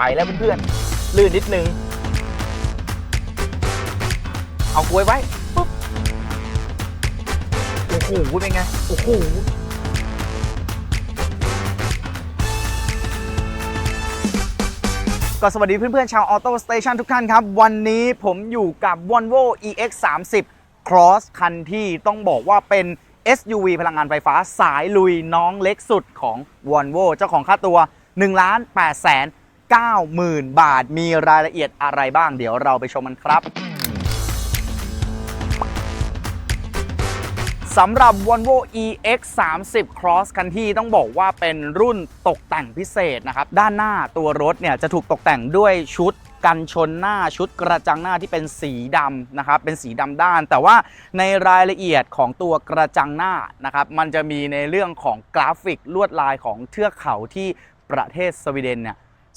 ไปแล้วเพื่อนๆลื่นนิดนึง เอากลวยไว้ปุ๊บโอ้โหเป็นไงโอ้โหก็สวัสดีเพื่อนๆชาวออโต้สเตชันทุกท่านครับ วันนี้ผมอยู่กับ Volvo EX 3 0 Cross คันที่ต้องบอกว่าเป็น SUV พลังงานไฟฟ้าสายลุยน้องเล็กสุดของ Volvo เจ้าของค่าตัว1ล้าน8แสน 90,000 บาท มีรายละเอียดอะไรบ้าง เดี๋ยวเราไปชมกันครับสำหรับ Volvo EX 3 0 Cross คันที่ต้องบอกว่าเป็นรุ่นตกแต่งพิเศษนะครับ ด้านหน้าตัวรถเนี่ยจะถูกตกแต่งด้วยชุดกันชนหน้าชุดกระจังหน้าที่เป็นสีดำนะครับเป็นสีดำด้าน แต่ว่าในรายละเอียดของตัวกระจังหน้านะครับมันจะมีในเรื่องของกราฟิกลวดลายของเทือกเขาที่ประเทศสวีเดนเนี่ย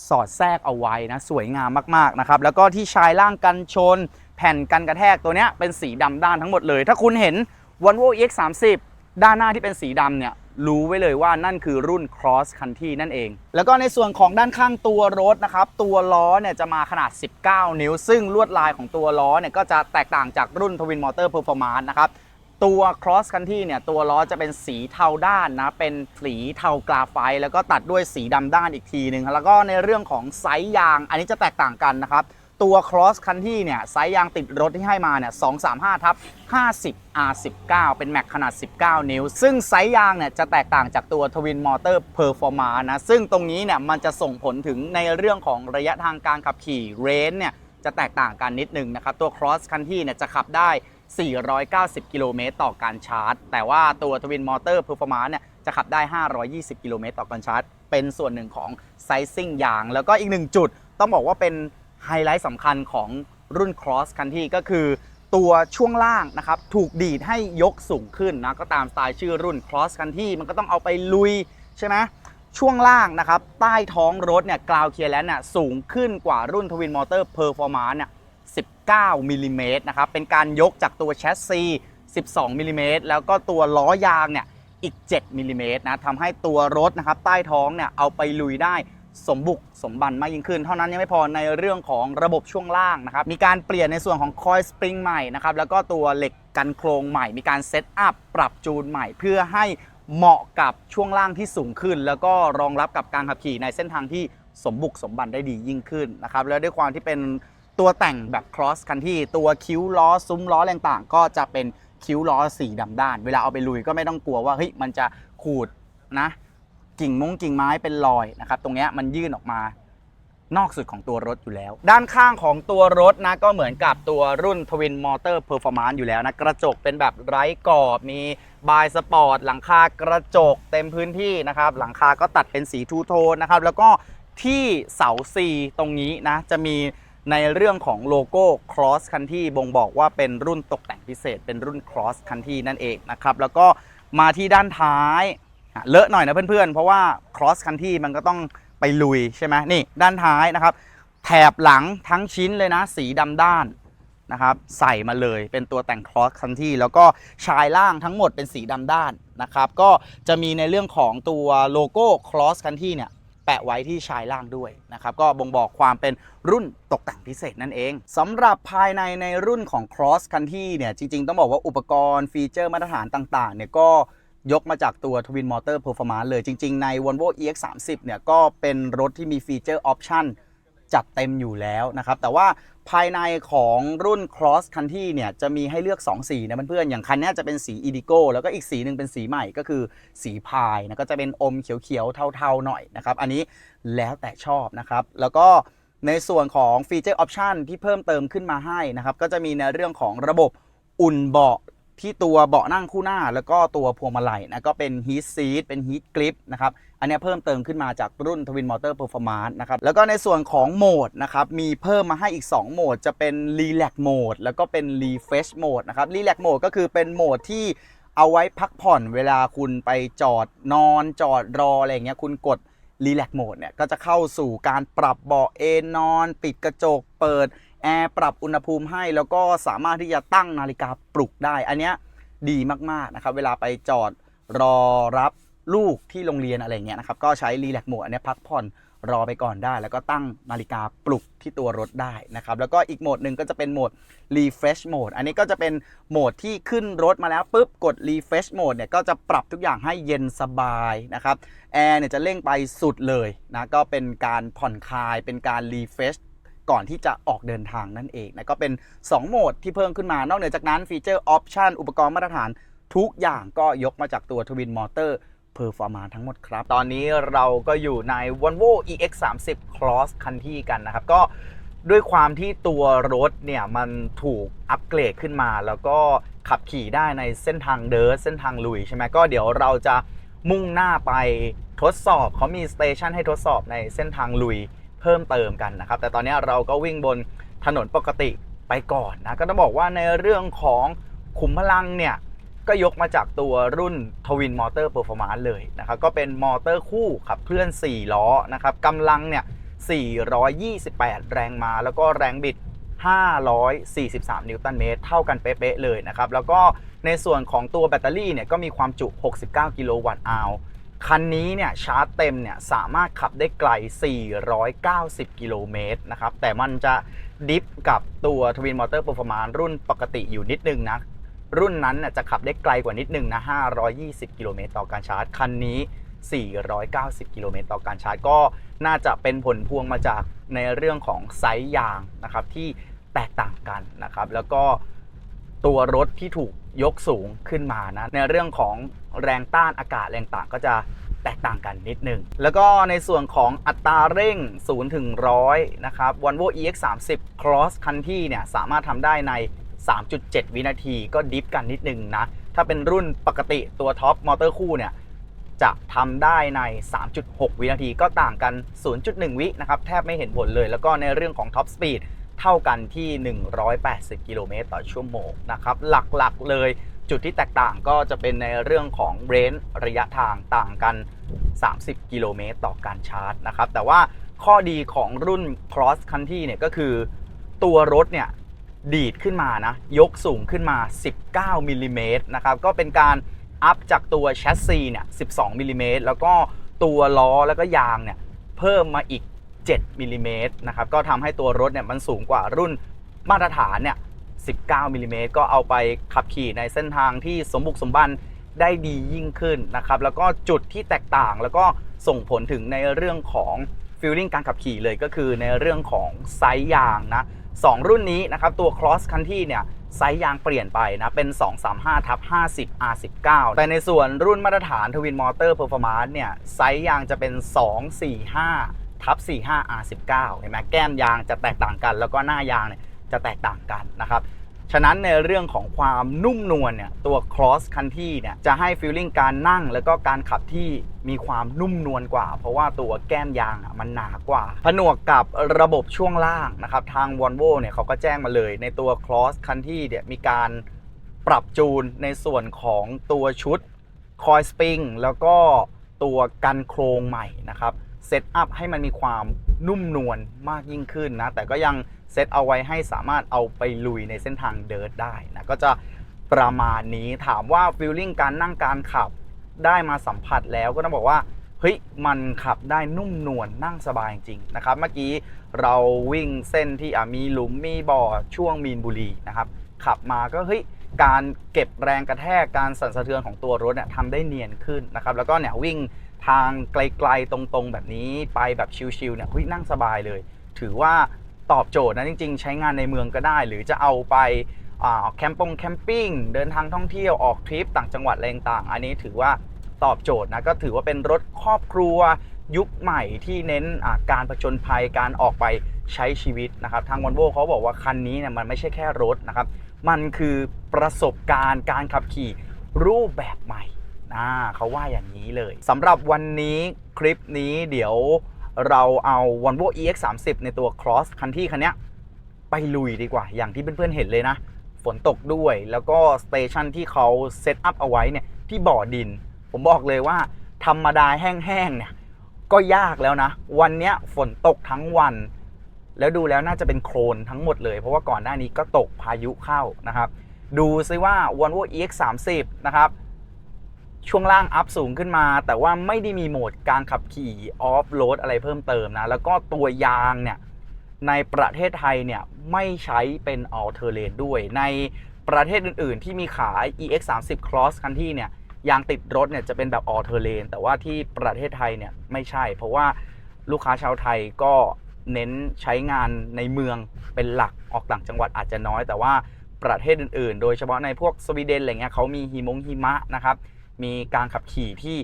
สอดแทรกเอาไว้นะสวยงามมากๆนะครับแล้วก็ที่ชายล่างกันชน แผ่นกันกระแทกตัวเนี้ยเป็นสีดำด้านทั้งหมดเลย ถ้าคุณเห็น Volvo EX 3 0 ด้านหน้าที่เป็นสีดำเนี่ยรู้ไว้เลยว่านั่นคือรุ่น Cross Country นั่นเอง แล้วก็ในส่วนของด้านข้างตัวรถนะครับ ตัวล้อเนี่ยจะมาขนาด 19 นิ้ว ซึ่งลวดลายของตัวล้อเนี่ยก็จะแตกต่างจากรุ่น Twin Motor Performance นะครับ ตัว Cross Country เนี่ยตัวล้อจะเป็นสีเทาด้านนะ เป็นสีเทากราไฟต์แล้วก็ตัดด้วยสีดำด้านอีกทีหนึ่งแล้วก็ในเรื่องของไซส์ยาง อันนี้จะแตกต่างกันนะครับ ตัว Cross Country เนี่ยไซส์ยางติดรถที่ให้มาเนี่ย235ทับ50 R19 เป็นแม็กขนาด 19 นิ้ว ซึ่งไซส์ยางเนี่ยจะแตกต่างจากตัว Twin Motor Performance นะ ซึ่งตรงนี้เนี่ยมันจะส่งผลถึงในเรื่องของระยะทางการขับขี่ range เนี่ยจะแตกต่างกันนิดนึงนะครับ ตัว Cross Country เนี่ยจะขับได้ 490 กิโลเมตรต่อการชาร์จ แต่ว่าตัว Twin Motor Performance เนี่ยจะขับได้ 520 กิโลเมตรต่อการชาร์จ เป็นส่วนหนึ่งของไซซิ่งยาง แล้วก็อีกหนึ่งจุด ต้องบอกว่าเป็นไฮไลท์สำคัญของรุ่น Cross Country ก็คือตัวช่วงล่างนะครับ ถูกดีดให้ยกสูงขึ้นนะ ก็ตามสไตล์ชื่อรุ่น Cross Country มันก็ต้องเอาไปลุยใช่ไหมช่วงล่างนะครับ ใต้ท้องรถเนี่ยกราวเคลียร์แลนเนี่ยสูงขึ้นกว่ารุ่น Twin Motor Performance เนี่ย 19มิลลิเมตรนะครับ เป็นการยกจากตัวแชสซี 12มิลลิเมตรแล้วก็ตัวล้อยางเนี่ยอีก 7มิลลิเมตรนะทำให้ตัวรถนะครับใต้ท้องเนี่ยเอาไปลุยได้สมบุกสมบันมากยิ่งขึ้น เท่านั้นยังไม่พอในเรื่องของระบบช่วงล่างนะครับ มีการเปลี่ยนในส่วนของคอยสปริงใหม่นะครับ แล้วก็ตัวเหล็กกันโครงใหม่ มีการเซตอัพปรับจูนใหม่ เพื่อให้เหมาะกับช่วงล่างที่สูงขึ้น แล้วก็รองรับกับการขับขี่ในเส้นทางที่สมบุกสมบันได้ดียิ่งขึ้นนะครับ แล้วด้วยความที่เป็น ตัวแต่งแบบ cross country ตัวคิ้วล้อซุ้มล้ออะไรต่างก็จะเป็นคิ้วล้อสีดำด้าน เวลาเอาไปลุยก็ไม่ต้องกลัวว่าเฮ้ยมันจะขูดนะ กิ่งมงกิ่งไม้เป็นรอยนะครับ ตรงเนี้ยมันยื่นออกมานอกสุดของตัวรถอยู่แล้ว ด้านข้างของตัวรถนะก็เหมือนกับตัวรุ่น Twin Motor Performance อยู่แล้วนะ กระจกเป็นแบบไร้กรอบ มีบายสปอร์ต หลังคากระจกเต็มพื้นที่นะครับ หลังคาก็ตัดเป็นสีทูโทนนะครับ แล้วก็ที่เสา C ตรงนี้นะ จะมี ในเรื่องของโลโก้ Cross Country บ่งบอกว่าเป็นรุ่นตกแต่งพิเศษ เป็นรุ่น Cross Country นั่นเองนะครับ แล้วก็มาที่ด้านท้ายเลอะหน่อยนะเพื่อนๆ เพราะว่า Cross Country มันก็ต้องไปลุยใช่ไหมนี่ด้านท้ายนะครับ แถบหลังทั้งชิ้นเลยนะ สีดำด้านนะครับใส่มาเลยเป็นตัวแต่ง Cross Country แล้วก็ชายล่างทั้งหมดเป็นสีดำด้านนะครับ ก็จะมีในเรื่องของตัวโลโก้ Cross Country เนี่ย แปะไว้ที่ชายล่างด้วยนะครับก็บ่งบอกความเป็นรุ่นตกแต่งพิเศษนั่นเองสำหรับภายในในรุ่นของ Cross คันที่เนี่ยจริง ๆ ต้องบอกว่าอุปกรณ์ฟีเจอร์มาตรฐานต่างๆเนี่ยก็ยกมาจากตัว Twin Motor Performance เลยจริง ๆ ใน Volvo EX30 เนี่ยก็เป็นรถที่มีฟีเจอร์ออปชั่น จัดเต็มอยู่แล้วนะครับ แต่ว่าภายในของรุ่น Cross Country เนี่ยจะมีให้เลือก 2 สีนะเพื่อนๆอย่างคันนี้จะเป็นสี Indigo แล้วก็อีกสีหนึ่งเป็นสีใหม่ก็คือสีพายนะก็จะเป็นอมเขียวๆเทาๆหน่อยนะครับ อันนี้แล้วแต่ชอบนะครับ แล้วก็ในส่วนของฟีเจอร์ออปชันที่เพิ่มเติมขึ้นมาให้นะครับ ก็จะมีในเรื่องของระบบอุ่นเบาะ ที่ตัวเบาะนั่งคู่หน้า แล้วก็ตัวพวงมาลัยนะก็เป็น Heat Seat เป็น Heat Grip นะครับอันนี้เพิ่มเติมขึ้นมาจากรุ่น Twin Motor Performance นท์นะครับแล้วก็ในส่วนของโหมดนะครับมีเพิ่มมาให้อีก 2 โหมด จะเป็น Relax Mode แล้วก็เป็น Refresh Mode นะครับ Relax Mode ก็คือเป็นโหมดที่เอาไว้พักผ่อนเวลาคุณไปจอดนอนจอดรออะไรเงี้ยคุณกด Relax Mode เนี่ยก็จะเข้าสู่การปรับเบาะเอนนอน ปิดกระจกเปิด แอร์ปรับอุณหภูมิให้แล้วก็สามารถที่จะตั้งนาฬิกาปลุกได้ อันเนี้ยดีมากๆนะครับ เวลาไปจอดรอรับลูกที่โรงเรียนอะไรเงี้ยนะครับ ก็ใช้รีแลกโหมดอันเนี้ยพักผ่อนรอไปก่อนได้ แล้วก็ตั้งนาฬิกาปลุกที่ตัวรถได้นะครับ แล้วก็อีกโหมดหนึ่งก็จะเป็นโหมด refresh mode อันนี้ก็จะเป็นโหมดที่ขึ้นรถมาแล้วปุ๊บกด refresh mode เนี่ยก็จะปรับทุกอย่างให้เย็นสบายนะครับแอร์เนี่ยจะเร่งไปสุดเลยนะก็เป็นการผ่อนคลายเป็นการ refresh ก่อนที่จะออกเดินทางนั่นเองนะก็เป็น 2 โหมดที่เพิ่มขึ้นมานอกเหนือจากนั้นฟีเจอร์ออปชันอุปกรณ์มาตรฐานทุกอย่างก็ยกมาจากตัว Twin Motor Performance ทั้งหมดครับ ตอนนี้เราก็อยู่ใน Volvo EX30 Cross คันที่กันนะครับ ก็ด้วยความที่ตัวรถเนี่ยมันถูกอัปเกรดขึ้นมา แล้วก็ขับขี่ได้ในเส้นทางเดิร์เส้นทางลุยใช่ไหมก็เดี๋ยวเราจะมุ่งหน้าไปทดสอบเขามีสเตชันให้ทดสอบในเส้นทางลุย เพิ่มเติมกันนะครับ แต่ตอนนี้เราก็วิ่งบนถนนปกติไปก่อนนะก็ต้องบอกว่าในเรื่องของขุมพลังเนี่ยก็ยกมาจากตัวรุ่น Twin Motor Performance เลยนะครับก็เป็นมอเตอร์คู่ขับเคลื่อน 4 ล้อนะครับกำลังเนี่ย 428 แรงม้าแล้วก็แรงบิด 543 นิวตันเมตร เท่ากันเป๊ะๆเลยนะครับ แล้วก็ในส่วนของตัวแบตเตอรี่เนี่ยก็มีความจุ 69 กิโลวัตต์อาว คันนี้เนี่ยชาร์จเต็มเนี่ยสามารถขับได้ไกล 490 กิโลเมตรนะครับ แต่มันจะดิฟกับตัว Twin Motor Performance รุ่นปกติอยู่นิดนึงนะ รุ่นนั้นน่ะจะขับได้ไกลกว่านิดนึงนะ 520 กิโลเมตรต่อการชาร์จ คันนี้ 490 กิโลเมตรต่อการชาร์จ ก็น่าจะเป็นผลพวงมาจากในเรื่องของไซส์ยางนะครับที่แตกต่างกันนะครับ แล้วก็ตัวรถที่ถูกยกสูงขึ้นมานะในเรื่องของ แรงต้านอากาศแรงต่างก็จะแตกต่างกันนิดหนึ่ง แล้วก็ในส่วนของอัตราเร่ง 0 ถึง 100 นะครับ Volvo EX30 Cross คันที่เนี่ยสามารถทำได้ใน 3.7 วินาทีก็ดิฟกันนิดนึงนะ ถ้าเป็นรุ่นปกติตัวท็อปมอเตอร์คู่เนี่ยจะทำได้ใน 3.6 วินาทีก็ต่างกัน 0.1 วินะครับ แทบไม่เห็นผลเลย แล้วก็ในเรื่องของท็อปสปีดเท่ากันที่ 180 กิโลเมตรต่อชั่วโมงนะครับ หลักๆเลย จุดที่แตกต่างก็จะเป็นในเรื่องของเรนระยะทางต่างกัน 30 กิโลเมตรต่อการชาร์จนะครับ แต่ว่าข้อดีของรุ่น Cross Country เนี่ยก็คือตัวรถเนี่ยดีดขึ้นมานะ ยกสูงขึ้นมา 19มิลลิเมตรนะครับ ก็เป็นการอัพจากตัวแชสซีเนี่ย 12มิลลิเมตรแล้วก็ตัวล้อแล้วก็ยางเนี่ย เพิ่มมาอีก 7มิลลิเมตรนะครับ ก็ทำให้ตัวรถเนี่ยมันสูงกว่ารุ่นมาตรฐานเนี่ย 19มิลลิเมตรก็เอาไปขับขี่ในเส้นทางที่สมบุกสมบันได้ดียิ่งขึ้นนะครับ แล้วก็จุดที่แตกต่างแล้วก็ส่งผลถึงในเรื่องของฟีลลิ่งการขับขี่เลยก็คือในเรื่องของไซส์ยางนะสองรุ่นนี้นะครับ ตัว Cross Country เนี่ยไซส์ยางเปลี่ยนไปนะ เป็น 235ทับ50 R19 แต่ในส่วนรุ่นมาตรฐาน Twin Motor Performance เนี่ย ไซส์ยางจะเป็น 245ทับ45 R19 เห็นไหมแก้มยางจะแตกต่างกัน แล้วก็หน้ายางเนี่ย จะแตกต่างกันนะครับฉะนั้นในเรื่องของความนุ่มนวลเนี่ยตัว cross country เนี่ยจะให้ feeling การนั่ง แล้วก็การขับที่มีความนุ่มนวลกว่า เพราะว่าตัวแก้มยางอะมันหนากว่า ผนวกกับระบบช่วงล่างนะครับทาง Volvo เนี่ยเขาก็แจ้งมาเลยในตัว cross country เนี่ยมีการปรับจูนในส่วนของตัวชุดคอยสปริงแล้วก็ตัวกันโครงใหม่นะครับเซตอัพให้มันมีความนุ่มนวลมากยิ่งขึ้นนะแต่ก็ยัง เซตเอาไว้ให้สามารถเอาไปลุยในเส้นทางเดิร์ทได้นะก็จะประมาณนี้ถามว่าฟีลลิ่งการนั่งการขับได้มาสัมผัสแล้วก็ต้องบอกว่าเฮ้ยมันขับได้นุ่มนวลนั่งสบายจริงๆนะครับ เมื่อกี้เราวิ่งเส้นที่มีหลุมมีบ่อช่วงมีนบุรีนะครับ ขับมาก็เฮ้ยการเก็บแรงกระแทกการสั่นสะเทือนของตัวรถเนี่ยทำได้เนียนขึ้นนะครับ แล้วก็เนี่ยวิ่งทางไกลๆตรงๆ แบบนี้ไปแบบชิลๆเนี่ยเฮ้ยนั่งสบายเลย ถือว่า ตอบโจทย์นะจริง ๆ ใช้งานในเมืองก็ได้ หรือจะเอาไปแคมปงแคมปิ้งเดินทางท่องเที่ยวออกทริปต่างจังหวัดอะไรต่างอันนี้ถือว่าตอบโจทย์นะก็ถือว่าเป็นรถครอบครัวยุคใหม่ที่เน้นการผจญภัยการออกไปใช้ชีวิตนะครับทางวอลโวเขาบอกว่าคันนี้เนี่ยมันไม่ใช่แค่รถนะครับ มันคือประสบการณ์การขับขี่รูปแบบใหม่นะเขาว่าอย่างนี้เลยสำหรับวันนี้คลิปนี้เดี๋ยว เราเอา Volvo EX30 ในตัว Cross คันที่คันนี้ไปลุยดีกว่า อย่างที่เพื่อนๆเห็นเลยนะ ฝนตกด้วย แล้วก็สเตชันที่เขาเซตอัพเอาไว้เนี่ยที่บ่อดิน ผมบอกเลยว่า ธรรมดาแห้งๆเนี่ยก็ยากแล้วนะ วันนี้ฝนตกทั้งวัน แล้วดูแล้วน่าจะเป็นโคลนทั้งหมดเลย เพราะว่าก่อนหน้านี้ก็ตกพายุเข้านะครับ ดูซิว่า Volvo EX30 นะครับ ช่วงล่างอัพสูงขึ้นมา แต่ว่าไม่ได้มีโหมดการขับขี่ออฟโรดอะไรเพิ่มเติมนะ แล้วก็ตัวยางเนี่ย ในประเทศไทยเนี่ย ไม่ใช้เป็น all terrain ด้วย ในประเทศอื่นๆ ที่มีขาย EX 3 0 Cross คันที่เนี่ย ยางติดรถเนี่ยจะเป็นแบบ all terrain แต่ว่าที่ประเทศไทยเนี่ยไม่ใช่ เพราะว่าลูกค้าชาวไทยก็เน้นใช้งานในเมืองเป็นหลักออกต่างจังหวัดอาจจะน้อย แต่ว่าประเทศอื่นๆ โดยเฉพาะในพวกสวีเดนอะไรเงี้ยเขามีหิมงหิมะนะครับ มีการขับขี่ที่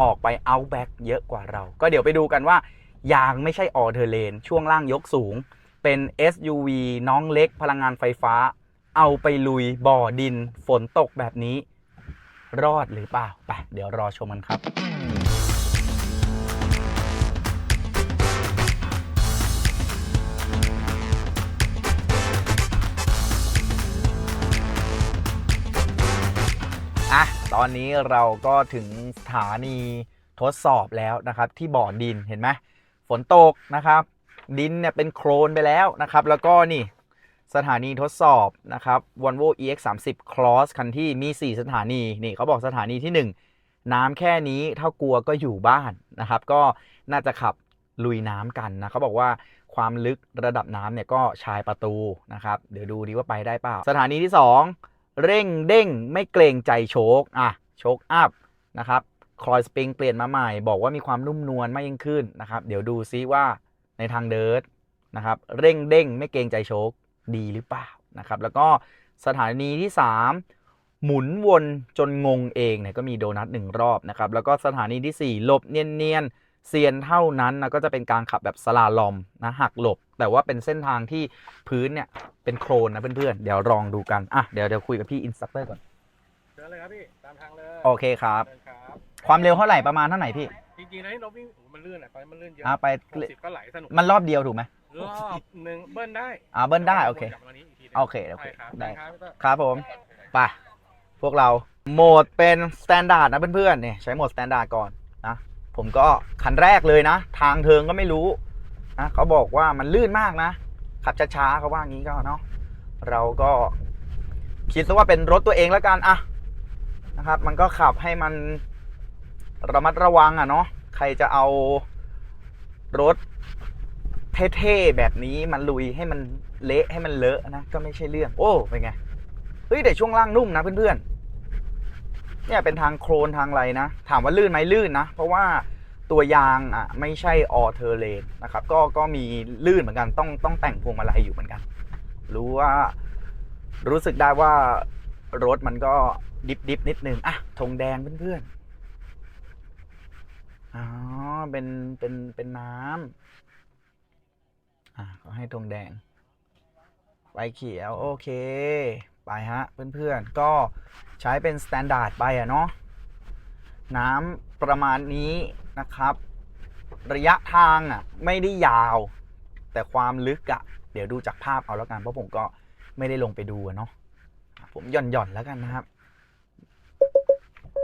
ออกไป outback เยอะกว่าเรา ก็เดี๋ยวไปดูกันว่ายางไม่ใช่ออเทอร์เลนช่วงล่างยกสูง เป็น SUV น้องเล็กพลังงานไฟฟ้า เอาไปลุยบ่อดินฝนตกแบบนี้ รอดหรือเปล่า ไป เดี๋ยวรอชมกันครับ ตอนนี้เราก็ถึงสถานีทดสอบแล้วนะครับ ที่บ่อดินเห็นไหมฝนตกนะครับ ดินเนี่ยเป็นโครนไปแล้วนะครับ แล้วก็นี่สถานีทดสอบนะครับ Volvo EX 3 0 Cross คันที่มี 4 สถานีนี่เขาบอกสถานีที่ 1 น้ำแค่นี้ถ้ากลัวก็อยู่บ้านนะครับ ก็น่าจะขับลุยน้ำกันนะเขาบอกว่าความลึกระดับน้ำเนี่ยก็ชายประตูนะครับ เดี๋ยวดูดีว่าไปได้เปล่า สถานีที่ 2 เร่งเด้งไม่เกรงใจโชคอะโชคอัพนะครับคอยสปริงเปลี่ยนมาใหม่ บอกว่ามีความนุ่มนวลมากยิ่งขึ้นนะครับ เดี๋ยวดูซิว่าในทางเดิร์ทนะครับ เร่งเด้งไม่เกรงใจโชคดีหรือเปล่านะครับ แล้วก็สถานีที่ 3 หมุนวนจนงงเองเนี่ยก็มีโดนัทหนึ่งรอบนะครับ แล้วก็สถานีทีสี่4 หลบเนียนๆ เซียนเท่านั้นนะก็จะเป็นการขับแบบสลาลอมนะหักหลบ แต่ว่าเป็นเส้นทางที่พื้นเนี่ยเป็นโครนนะเพื่อนๆเดี๋ยวลองดูกันอะเดี๋ยวเดี๋ยวคุยกับพี่อินสตัคเตอร์ก่อนเดินเลยครับพี่ตามทางเลยโอเคครับ เดินครับความเร็วเท่าไหร่ประมาณเท่าไหร่พี่จริงๆนะที่เราวิ่งโอ้โหมันลื่นอะตอนนี้มันลื่นเยอะอะไปหกสิบก็ไหลสนุกมันรอบเดียวถูกไหมรอบหนึ่งเบิ้ลได้อ่าเบิ้ลได้โอเค กลับมานี้อีกทีหนึ่งโอเคโอเคใช่ครับได้ครับพี่เตอร์ครับผม ไป พวกเรา โหมดเป็นสแตนดาร์ดนะเพื่อนๆเนี่ยใช้โหมดสแตนดาร์ดก่อนนะ ผมก็คันแรกเลยนะ ทางเทิงก็ไม่รู้นะเขาบอกว่ามันลื่นมากนะ ขับช้าๆเขาว่างี้ก็เนาะเราก็คิดซะว่าเป็นรถตัวเองแล้วกันอะนะครับ มันก็ขับให้มันระมัดระวังอะเนาะใครจะเอารถเท่ๆแบบนี้มันลุยให้มันเละให้มันเลอะนะก็ไม่ใช่เรื่อง โอ้เป็นไงเฮ้ยแต่ช่วงล่างนุ่มนะเพื่อนๆ เนี่ยเป็นทางโครนทางไรนะ ถามว่าลื่นไหมลื่นนะ เพราะว่าตัวยางอะไม่ใช่ออเทอร์เลนนะครับก็ก็มีลื่นเหมือนกันต้องต้องแต่งพวงมาลัยอยู่เหมือนกัน รู้ว่ารู้สึกได้ว่ารถมันก็ดิบดิบนิดนึงอะธงแดงเพื่อนๆอ๋อเป็นเป็นเป็นน้ำอะก็ให้ธงแดงไฟเขียว โอเค ไปฮะ เพื่อนๆ ก็ใช้เป็นสแตนดาร์ดไปอะเนาะน้ำประมาณนี้นะครับ ระยะทางอะไม่ได้ยาว แต่ความลึกอะเดี๋ยวดูจากภาพเอาแล้วกัน เพราะผมก็ไม่ได้ลงไปดูอะเนาะผมหย่อนหย่อนๆแล้วกันนะครับ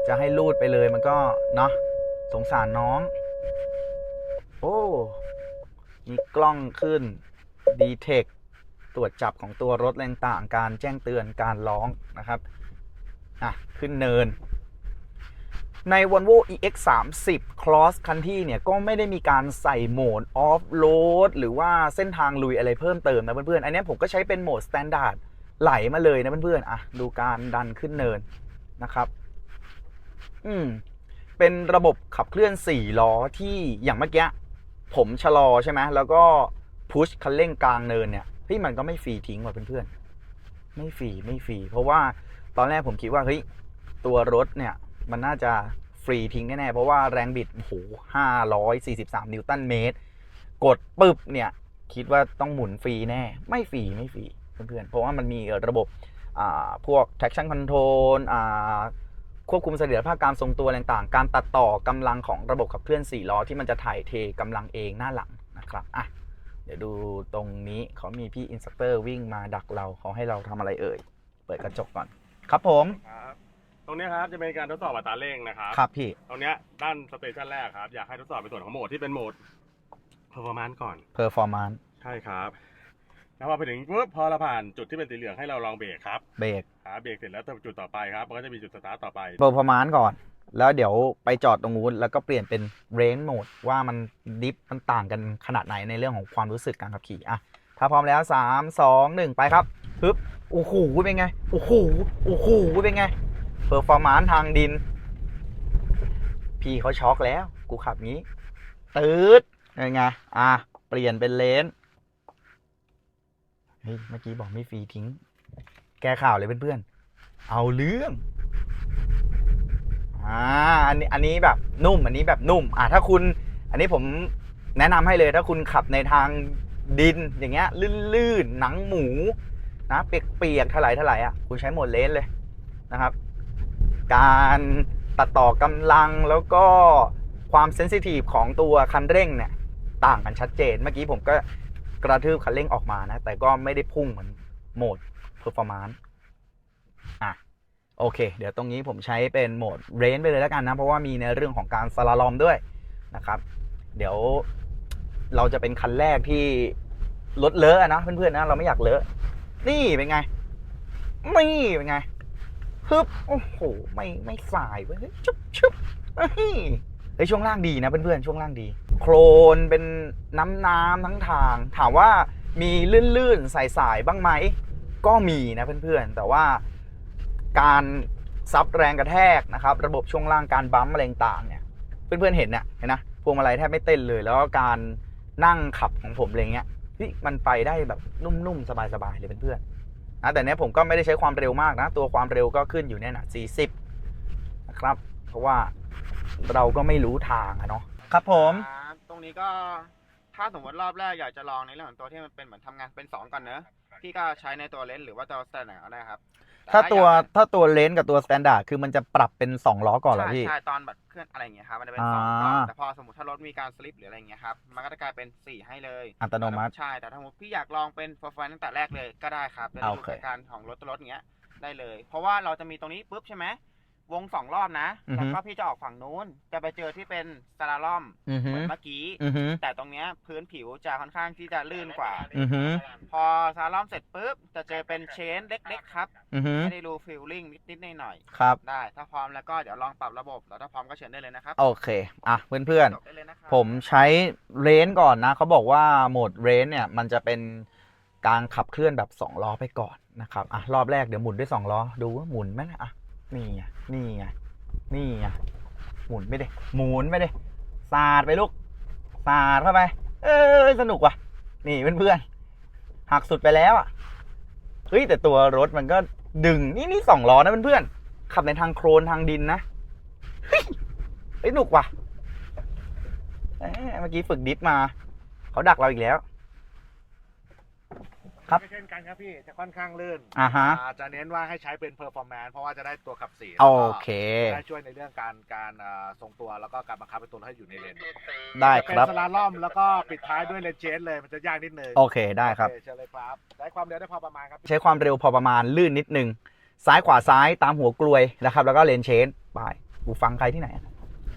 จะให้ลูดไปเลยมันก็เนาะสงสารน้อง โอ้ มีกล้องขึ้น d t เท c ตรวจจับของตัวรถแรงต่างการแจ้งเตือนการร้องนะครับอะขึ้นเนิน ใน Volvo EX 3 0 Cross คันที่เนี่ยก็ไม่ได้มีการใส่โหมด Off Road หรือว่าเส้นทางลุยอะไรเพิ่มเติมนะเพื่อนๆ อันนี้ผมก็ใช้เป็นโหมด Standard ไหลมาเลยนะเพื่อนๆ อะ ดูการดันขึ้นเนินนะครับ อืม เป็นระบบขับเคลื่อน 4 ล้อที่อย่างเมื่อกี้ ผมชะลอใช่ไหมแล้วก็พุชคันเร่งกลางเนินเนี่ย เฮ้ยมันก็ไม่ฟรีทิ้งว่ะเพื่อนๆไม่ฟรีไม่ฟรีเพราะว่าตอนแรกผมคิดว่าเฮ้ยตัวรถเนี่ยมันน่าจะฟรีทิ้งแน่ๆเพราะว่าแรงบิดโอ้โหห้าร้อยสี่สิบสามนิวตันเมตร กดปึ๊บเนี่ยคิดว่าต้องหมุนฟรีแน่ ไม่ฟรีไม่ฟรีเพื่อนๆเพราะว่ามันมีระบบอ่าพวก traction control อ่าควบคุมเสถียรภาพการทรงตัวต่างๆ การตัดต่อกำลังของระบบขับเคลื่อน4ล้อที่มันจะถ่ายเทกำลังเองหน้าหลังนะครับอะ เดี๋ยวดูตรงนี้เขามีพี่อินสตรัคเตอร์วิ่งมาดักเราเขาให้เราทำอะไรเอ่ย เปิดกระจกก่อน ครับผม ครับตรงเนี้ยครับจะเป็นการทดสอบอัตราเร่งนะครับ ครับพี่ ตรงเนี้ยด้านสเตชันแรกครับ อยากให้ทดสอบในส่วนของโหมดที่เป็นโหมด performance ก่อน performance ใช่ครับแล้วพอไปถึงปุ๊บพอเราผ่านจุดที่เป็นสีเหลืองให้เราลองเบรกครับเบรกหาเบรกเสร็จแล้วจุดต่อไปครับมันก็จะมีจุดสตาร์ทต่อไป performance ก่อน แล้วเดี๋ยวไปจอดตรงนู้นแล้วก็เปลี่ยนเป็นเรน g ์โหมดว่ามันดิฟมันต่างกันขนาดไหนในเรื่องของความรู้สึกการขับขี่อะถ้าพร้อมแล้ว 3 2 1 ไปครับปึ๊บโอ้โหเป็นไงโอ้โหโอ้โหเป็นไงเพอร์ฟอร์มานทางดิน พี่เขาช็อกแล้ว กูขับงี้ตืดเป็นไงอะเปลี่ยนเป็นเลนเฮ้ยเมื่อกี้บอกไม่ฟรีทิ้ง แก้ข่าวเลยเพื่อนๆ เอาเรื่อง อ่าอันนี้อันนี้แบบนุ่ม อันนี้แบบนุ่ม อ่าถ้าคุณ อันนี้ผมแนะนำให้เลยถ้าคุณขับในทางดินอย่างเงี้ยลื่นๆหนังหมูนะเปียกๆถลายถลายอะคุณใช้โหมดเลนเลยนะครับ การตัดต่อกำลังแล้วก็ความเซนซิทีฟของตัวคันเร่งเนี่ยต่างกันชัดเจน เมื่อกี้ผมก็กระทืบคันเร่งออกมานะ แต่ก็ไม่ได้พุ่งเหมือนโหมด performance อะ โอเค เดี๋ยวตรงนี้ผมใช้เป็นโหมดเรนไปเลยแล้วกันนะ เพราะว่ามีในเรื่องของการสลาลอมด้วยนะครับ เดี๋ยวเราจะเป็นคันแรกที่รถเลอะนะเพื่อนๆนะเราไม่อยากเลอะนี่เป็นไงนี่เป็นไงฮึบโอ้โหไม่ไม่สายเว้ยชุบชุบเฮ้ยเฮ้ยช่วงล่างดีนะเพื่อนๆช่วงล่างดี โครนเป็นน้ำน้ำทั้งทาง ถามว่ามีลื่นๆสายๆบ้างไหมก็มีนะเพื่อนๆแต่ว่า การซับแรงกระแทกนะครับ ระบบช่วงล่างการบัมป์อะไรต่างเนี่ยเพื่อนๆเห็นเนี่ยเห็นนะพวงมาลัยแทบไม่เต้นเลย แล้วก็การนั่งขับของผมอะไรเงี้ยเฮ้ยมันไปได้แบบนุ่มๆ สบายๆเลยเพื่อนๆนะแต่เนี้ยผมก็ไม่ได้ใช้ความเร็วมากนะ ตัวความเร็วก็ขึ้นอยู่เนี่ยนะ40 นะครับ เพราะว่าเราก็ไม่รู้ทางอะเนาะครับผมตรงนี้ก็ถ้าสมมติรอบแรกอยากจะลองในเรื่องของตัวที่มันเป็นเหมือนทำงานเป็นสองก่อนเนอะพี่ก็ใช้ในตัวเลนส์หรือว่าตัวสแตนดาร์ก็ได้ครับ ถ้าตัวอยกถ้าตัวเลนส์กับตัวสแตนดาร์ดคือมันจะปรับเป็น2ล้อก่อนเหรอใช่พี่ ใช่ตอนแบบเคลื่อนอะไรอย่างเงี้ยครับมันจะเป็นสองอ่าก่อนแต่พอสมมติถ้ารถมีการสลิปหรืออะไรอย่างเงี้ยครับมันก็จะกลายเป็นสี่ให้เลยอัตโนมัติ ใช่แต่ถ้าสมมติพี่อยากลองเป็นฟอร์ฟตั้งแต่แรกเลยก็ได้ครับจะได้โอรู้เคอาการของรถตัวรถเงี้ยได้เลย เพราะว่าเราจะมีตรงนี้ปุ๊บใช่ไหม วงสองรอบนะ อือฮึ แล้วก็พี่จะออกฝั่งนู้น จะไปเจอที่เป็นสลาลอมอือเหฮึมือนเมื่อกี้ อือฮึแต่ตรงเนี้ยพื้นผิวจะค่อนข้างที่จะลื่นกว่า อือฮึพอซาลอมเสร็จปุ๊บ จะเจอเป็นเชนเล็กๆครับอือฮึไม่ได้รูฟิลลิ่งนิดๆหน่อยครับ ๆได้ ถ้าพร้อมแล้วก็เดี๋ยวลองปรับระบบ แล้วถ้าพร้อมก็เชิญได้เลยนะครับโอเค อะ เพื่อนจบได้เลยนะครัๆผมใช้เรนก่อนนะเขาบอกว่าโหมดเรนเนี่ย มันจะเป็นการขับเคลื่อนแบบ 2 ล้อไปก่อนนะครับ อะ รอบแรกเดี๋ยวหมุนด้วย 2 ล้อ ดูว่าหมุนไหมนะอะ นี่ไง นี่ไง นี่ไง หมุนไม่ได้หมุนไม่ได้สาดไปลูก สาดเข้าไป เอ้ยสนุกว่ะ นี่เพื่อนๆ หักสุดไปแล้วอะ เฮ้ยแต่ตัวรถมันก็ดึง นี่นี่สองล้อนะเพื่อนๆ ขับในทางโครนทางดินนะเฮ้ยเฮ้ยหนุกว่ะเอ้ยเมื่อกี้ฝึกดิฟมา เขาดักเราอีกแล้ว ครับเช่นกันครับพี่จะค่อนข้างลื่นอ่าฮะอาจะเน้นว่าให้ใช้เป็น performance เพราะว่าจะได้ตัวขับสีโอเค แล้วก็ได้ช่วยในเรื่องการการอ่าทรงตัวแล้วก็การบังคับเป็นตัวให้อยู่ในเลนได้จะคเป็นรับ สลาล่อมแล้วก็ปิดท้ายด้วยเลนเจสเลยมันจะยากนิดนึงโอเคได้ครับ โอเชิญเลยครับใช้ความเร็วได้พอประมาณครับใช้ความเร็วพอประมาณลื่นนิดนึง ซ้ายขวาซ้ายตามหัวกลวยนะครับ แล้วก็เลนเชนไปกูฟังใครที่ไหนอะ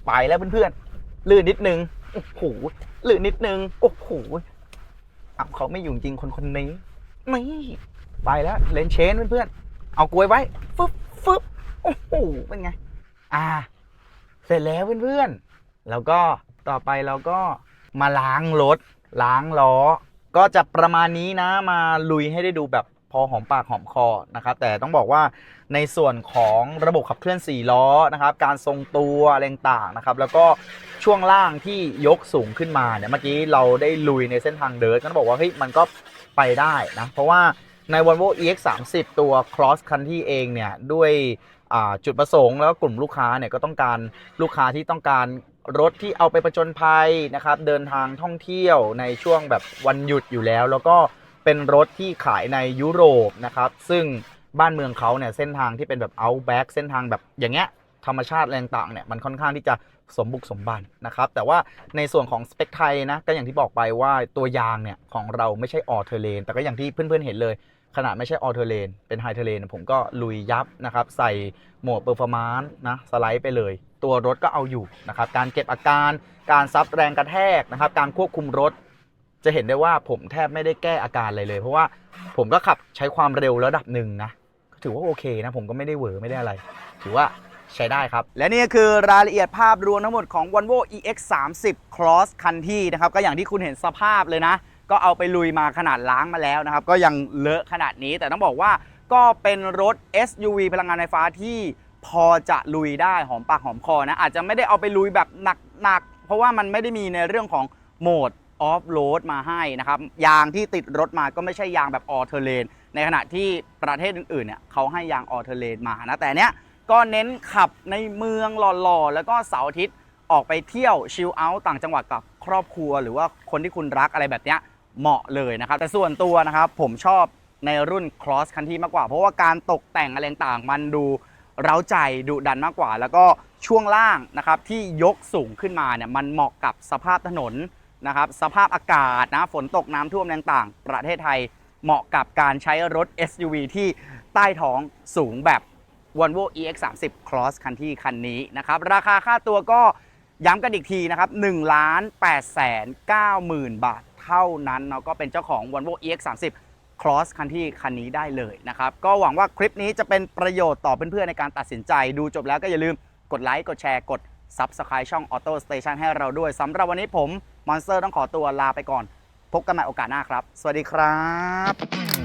ไปแล้วเพื่อนๆลื่นนิดนึงโอ้โหลื่นนิดนึงโอ้โหอ้าวเขาไม่อยู่จริงคนคนนี้ นี่ไปแล้วเลนเชนเพื่อนๆเอากลวยไว้ฟึบฟึบโอ้โหเป็นไง อ่า เสร็จแล้วเพื่อนๆแล้วก็ต่อไปเราก็มาล้างรถล้างล้อ ก็จะประมาณนี้นะมาลุยให้ได้ดูแบบ พอหอมปากหอมคอนะครับแต่ต้องบอกว่าในส่วนของระบบขับเคลื่อน 4 ล้อนะครับการทรงตัวอะไรต่างนะครับแล้วก็ช่วงล่างที่ยกสูงขึ้นมาเนี่ยเมื่อกี้เราได้ลุยในเส้นทางเดิร์ทก็ต้องบอกว่าเฮ้ยมันก็ไปได้นะเพราะว่าใน Volvo EX30 ตัว Cross Country เองเนี่ยด้วยจุดประสงค์แล้วกลุ่มลูกค้าเนี่ยก็ต้องการลูกค้าที่ต้องการรถที่เอาไปประจนภัยนะครับเดินทางท่องเที่ยวในช่วงแบบวันหยุดอยู่แล้ว แล้วก็ เป็นรถที่ขายในยุโรปนะครับ ซึ่งบ้านเมืองเขาเนี่ยเส้นทางที่เป็นแบบ outback เส้นทางแบบอย่างเงี้ยธรรมชาติแรงต่างเนี่ยมันค่อนข้างที่จะสมบุกสมบันนะครับ แต่ว่าในส่วนของสเปคไทยนะก็อย่างที่บอกไปว่าตัวยางเนี่ยของเราไม่ใช่ออเทเลนแต่ก็อย่างที่เพื่อนๆเห็นเลยขนาดไม่ใช่ออเทเลนเป็นไฮเทเลนผมก็ลุยยับนะครับ ใส่โหมดเปอร์ฟอร์มานซ์นะสไลด์ไปเลย ตัวรถก็เอาอยู่นะครับ การเก็บอาการการซับแรงกระแทกนะครับ การควบคุมรถ จะเห็นได้ว่าผมแทบไม่ได้แก้อาการอะไรเลย เพราะว่าผมก็ขับใช้ความเร็วระดับหนึ่งนะถือว่าโอเคนะ ผมก็ไม่ได้เหวอไม่ได้อะไร ถือว่าใช้ได้ครับ และนี่ก็คือรายละเอียดภาพรวมทั้งหมดของ Volvo EX 3 0 Cross คันที่นะครับ ก็อย่างที่คุณเห็นสภาพเลยนะ ก็เอาไปลุยมาขนาดล้างมาแล้วนะครับ ก็ยังเลอะขนาดนี้แต่ต้องบอกว่าก็เป็นรถ SUV พลังงานไฟฟ้าที่พอจะลุยได้หอมปากหอมคอนะ อาจจะไม่ได้เอาไปลุยแบบหนักๆ เพราะว่ามันไม่ได้มีในเรื่องของโหมด ออฟโรดมาให้นะครับ ยางที่ติดรถมาก็ไม่ใช่ยางแบบออเทเลนในขณะที่ประเทศอื่นๆเนี่ยเขาให้ยางออเทเลนมานะแต่เนี้ยก็เน้นขับในเมืองหล่อๆ แล้วก็เสาร์อาทิตย์ออกไปเที่ยวชิลเอาท์ต่างจังหวัดกับครอบครัว หรือว่าคนที่คุณรักอะไรแบบเนี้ยเหมาะเลยนะครับ แต่ส่วนตัวนะครับผมชอบในรุ่น Cross คันที่มากกว่า เพราะว่าการตกแต่งอะไรต่างมันดูเร้าใจดุดันมากกว่า แล้วก็ช่วงล่างนะครับที่ยกสูงขึ้นมาเนี่ยมันเหมาะกับสภาพถนน นะครับสภาพอากาศนะฝนตกน้ำท่วมต่างๆ ประเทศไทยเหมาะกับการใช้รถ SUV ที่ใต้ท้องสูงแบบ Volvo EX30 Cross คันที่คันนี้นะครับ ราคาค่าตัวก็ย้ำกันอีกทีนะครับ1ล้าน8แสน9หมื่นบาทเท่านั้นเนาะก็เป็นเจ้าของ Volvo EX30 Cross คันที่คันนี้ได้เลยนะครับ ก็หวังว่าคลิปนี้จะเป็นประโยชน์ต่อเพื่อนๆในการตัดสินใจ ดูจบแล้วก็อย่าลืมกดไลค์กดแชร์กด Subscribe ช่อง Auto Station ให้เราด้วยสำหรับวันนี้ผม มอนสเตอร์ต้องขอตัวลาไปก่อน พบกันใหม่โอกาสหน้าครับ สวัสดีครับ